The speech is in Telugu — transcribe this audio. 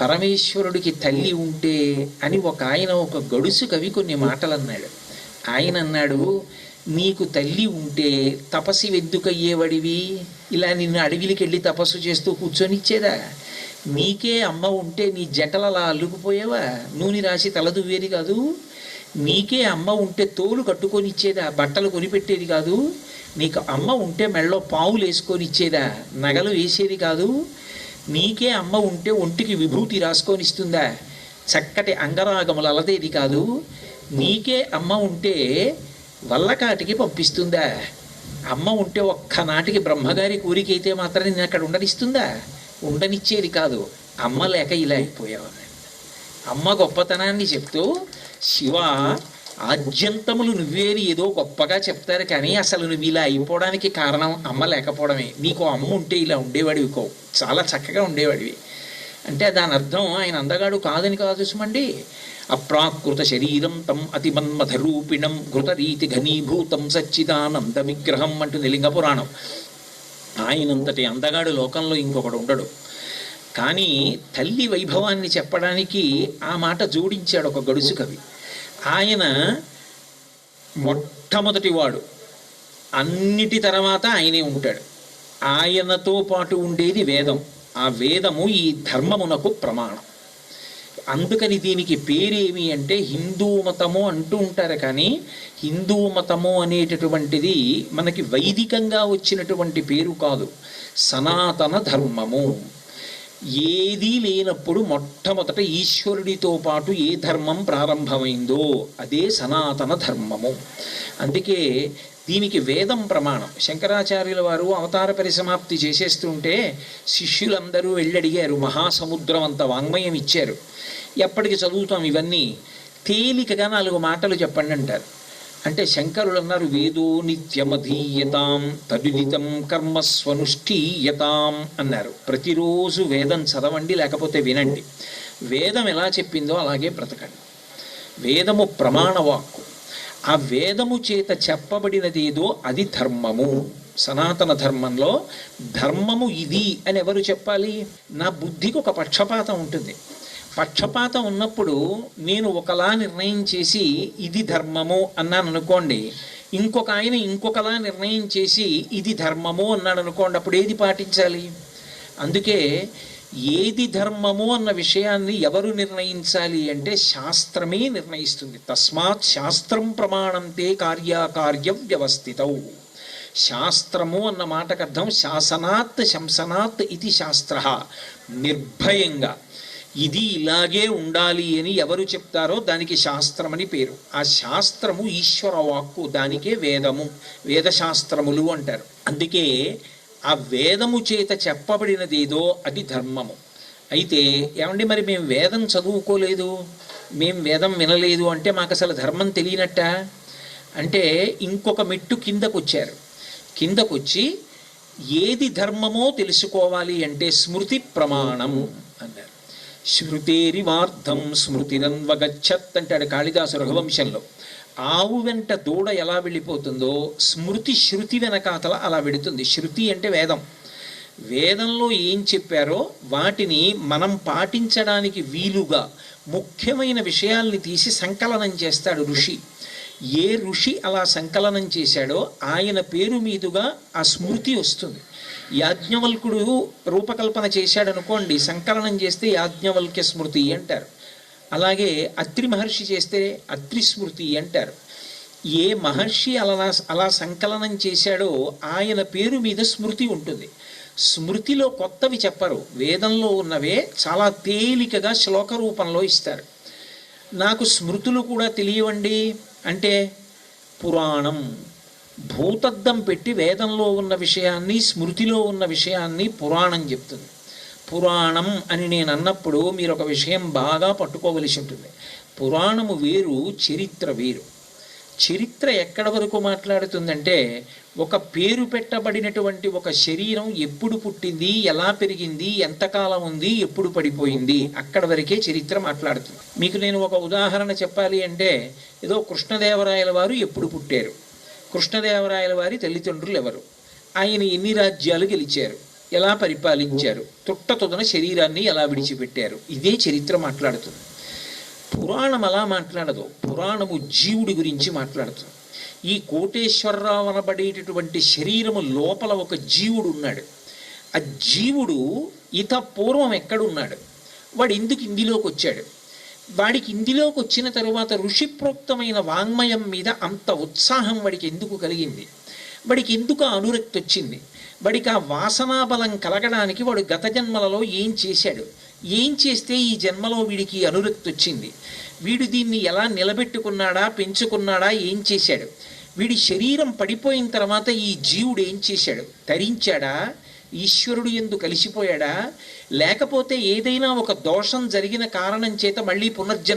పరమేశ్వరుడికి తల్లి ఉంటే అని ఒక ఆయన ఒక గడుసు కవి కొన్ని మాటలు అన్నాడు ఆయన అన్నాడు నీకు తల్లి ఉంటే తపస్సు వెద్దుకయ్యేవాడివి ఇలా నిన్ను అడవికి వెళ్ళి తపస్సు చేస్తూ కూర్చొనిచ్చేదా? నీకే అమ్మ ఉంటే నీ జటలు అలా అల్లుకుపోయావా? నూనె రాసి తలదువ్వేది కాదు? నీకే అమ్మ ఉంటే తోలు కట్టుకొని ఇచ్చేదా బట్టలు కొనిపెట్టేది కాదు? నీకు అమ్మ ఉంటే మెళ్ళో పావులు వేసుకొని ఇచ్చేదా నగలు వేసేది కాదు? నీకే అమ్మ ఉంటే ఒంటికి విభూతి రాసుకొని ఇస్తుందా? చక్కటి అంగరాగములు అలదేది కాదు. నీకే అమ్మ ఉంటే వల్లకాటికి పంపిస్తుందా? అమ్మ ఉంటే ఒక్క నాటికి బ్రహ్మగారి కూరికైతే మాత్రం నేను అక్కడ ఉండనిస్తుందా? ఉండనిచ్చేది కాదు. అమ్మ లేక ఇలా అయిపోయావు అమ్మ గొప్పతనాన్ని చెప్తూ శివ ఆద్యంతములు నువ్వేని ఏదో గొప్పగా చెప్తారు కానీ అసలు నువ్వు ఇలా అయిపోవడానికి కారణం అమ్మ లేకపోవడమే. నీకు అమ్మ ఉంటే ఇలా ఉండేవాడివి కో. చాలా చక్కగా ఉండేవాడివి. అంటే దాని అర్థం ఆయన అందగాడు కాదని కాదు చూసుమండి అప్రాకృత శరీరం తం అతిమన్మథ రూపిణం ఘృతరీతి ఘనీభూతం సచ్చిదానంద విగ్రహం అంటుంది లింగ పురాణం. ఆయనంతటి అందగాడు లోకంలో ఇంకొకడు ఉండడు. కానీ తల్లి వైభవాన్ని చెప్పడానికి ఆ మాట జోడించాడు ఒక గడుసు కవి. ఆయన మొట్టమొదటి వాడు. అన్నిటి తర్వాత ఆయనే ఉంటాడు. ఆయనతో పాటు ఉండేది వేదం. ఆ వేదము ఈ ధర్మమునకు ప్రమాణం. అందుకని దీనికి పేరేమి అంటే హిందూ మతము అంటూ ఉంటారు కానీ హిందూ మతము అనేటటువంటిది మనకి వైదికంగా వచ్చినటువంటి పేరు కాదు. సనాతన ధర్మము. ఏదీ లేనప్పుడు మొట్టమొదట ఈశ్వరుడితో పాటు ఏ ధర్మం ప్రారంభమైందో అదే సనాతన ధర్మము. అందుకే దీనికి వేదం ప్రమాణం. శంకరాచార్యుల వారు అవతార పరిసమాప్తి చేసేస్తుంటే శిష్యులందరూ వెళ్ళడిగారు మహాసముద్రం అంత వాంగ్మయం ఇచ్చారు. ఎప్పటికి చదువుతాం ఇవన్నీ? తేలికగా నాలుగు మాటలు చెప్పండి అంటారు అంటే శంకరులు అన్నారు వేదో నిత్యమధీయతాం తదుదితం కర్మస్వనుష్ఠీయతాం అన్నారు. ప్రతిరోజు వేదం చదవండి లేకపోతే వినండి. వేదం ఎలా చెప్పిందో అలాగే బ్రతకండి. వేదము ప్రమాణవాక్కు. ఆ వేదము చేత చెప్పబడినది ఏదో అది ధర్మము. సనాతన ధర్మంలో ధర్మము ఇది అని ఎవరు చెప్పాలి? నా బుద్ధికి ఒక పక్షపాతం ఉంటుంది. పక్షపాతం ఉన్నప్పుడు నేను ఒకలా నిర్ణయం చేసి ఇది ధర్మము అన్నాను అనుకోండి ఇంకొక ఆయన ఇంకొకలా నిర్ణయం చేసి ఇది ధర్మము అన్నాడు అనుకోండి అప్పుడు ఏది పాటించాలి? అందుకే ఏది ధర్మము అన్న విషయాన్ని ఎవరు నిర్ణయించాలి అంటే శాస్త్రమే నిర్ణయిస్తుంది. తస్మాత్ శాస్త్రం ప్రమాణంతే కార్యాకార్య వ్యవస్థితౌ. శాస్త్రము అన్న మాటకు అర్థం శాసనాత్ శంసనాత్ ఇది శాస్త్ర. నిర్భయంగా. ఇది ఇలాగే ఉండాలి అని ఎవరు చెప్తారో దానికి శాస్త్రమని పేరు. ఆ శాస్త్రము ఈశ్వర వాక్కు దానికే వేదము వేదశాస్త్రములు అంటారు. అందుకే ఆ వేదము చేత చెప్పబడినదేదో అది ధర్మము. అయితే ఏమండి మరి మేము వేదం చదువుకోలేదు? మేము వేదం వినలేదు అంటే మాకు అసలు ధర్మం తెలియనట్ట? అంటే ఇంకొక మెట్టు కిందకొచ్చారు. కిందకొచ్చి ఏది ధర్మమో తెలుసుకోవాలి అంటే స్మృతి ప్రమాణం శృతేరివార్థం స్మృతిరన్వగచ్చత్ అంటాడు కాళిదాసు రఘువంశంలో. ఆవు వెంట దూడ ఎలా వెళ్ళిపోతుందో స్మృతి శృతి వెనకాతల అలా వెడుతుంది. శృతి అంటే వేదం. వేదంలో ఏం చెప్పారో వాటిని మనం పాటించడానికి వీలుగా ముఖ్యమైన విషయాల్ని తీసి సంకలనం చేస్తాడు ఋషి. ఏ ఋషి అలా సంకలనం చేశాడో ఆయన పేరు మీదుగా ఆ స్మృతి వస్తుంది. యాజ్ఞవల్కుడు రూపకల్పన చేశాడనుకోండి సంకలనం చేస్తే యాజ్ఞవల్క్య స్మృతి అంటారు. అలాగే అత్రి మహర్షి చేస్తే అత్రి స్మృతి అంటారు. ఏ మహర్షి అలా అలా సంకలనం చేశాడో ఆయన పేరు మీద స్మృతి ఉంటుంది. స్మృతిలో కొత్తవి చెప్పరు. వేదంలో ఉన్నవే చాలా తేలికగా శ్లోక రూపంలో ఇస్తారు. నాకు స్మృతులు కూడా తెలియవండి. అంటే పురాణం. భూతద్దం పెట్టి వేదంలో ఉన్న విషయాన్ని స్మృతిలో ఉన్న విషయాన్ని పురాణం చెప్తుంది. పురాణం అని నేను అన్నప్పుడు మీరు ఒక విషయం బాగా పట్టుకోవలసి ఉంటుంది. పురాణము వేరు చరిత్ర వేరు. చరిత్ర ఎక్కడ వరకు మాట్లాడుతుందంటే ఒక పేరు పెట్టబడినటువంటి ఒక శరీరం ఎప్పుడు పుట్టింది ఎలా పెరిగింది ఎంతకాలం ఉంది ఎప్పుడు పడిపోయింది అక్కడ వరకే చరిత్ర మాట్లాడుతుంది. మీకు నేను ఒక ఉదాహరణ చెప్పాలి అంటే ఏదో కృష్ణదేవరాయల వారు ఎప్పుడు పుట్టారు? కృష్ణదేవరాయల వారి తల్లిదండ్రులు ఎవరు ఆయన ఎన్ని రాజ్యాలు గెలిచారు? ఎలా పరిపాలించారు? తుట్టతుదన శరీరాన్ని ఎలా విడిచిపెట్టారు? ఇదే చరిత్ర మాట్లాడుతుంది. పురాణం అలా మాట్లాడదు. పురాణము జీవుడి గురించి మాట్లాడుతుంది. ఈ కోటేశ్వరరావు అనబడేటటువంటి శరీరము లోపల ఒక జీవుడు ఉన్నాడు. ఆ జీవుడు ఇత పూర్వం ఎక్కడున్నాడు? వాడు ఎందుకు ఇందులోకి వచ్చాడు వాడికి ఇందులోకి వచ్చిన తరువాత ఋషిప్రోక్తమైన వాంగ్మయం మీద అంత ఉత్సాహం వాడికి ఎందుకు కలిగింది? వాడికి ఎందుకు ఆ అనురక్తి వచ్చింది? వాడికి ఆ వాసనాబలం కలగడానికి వాడు గత జన్మలలో ఏం చేశాడు? ఏం చేస్తే ఈ జన్మలో వీడికి అనురక్తి వచ్చింది? వీడు దీన్ని ఎలా నిలబెట్టుకున్నాడా? పెంచుకున్నాడా? ఏం చేశాడు? వీడి శరీరం పడిపోయిన తర్వాత ఈ జీవుడు ఏం చేశాడు? తరించాడా? ఈశ్వరుడు ఎందు కలిసిపోయాడా? లేకపోతే ఏదైనా ఒక దోషం జరిగిన కారణం చేత మళ్ళీ పునర్జన్మ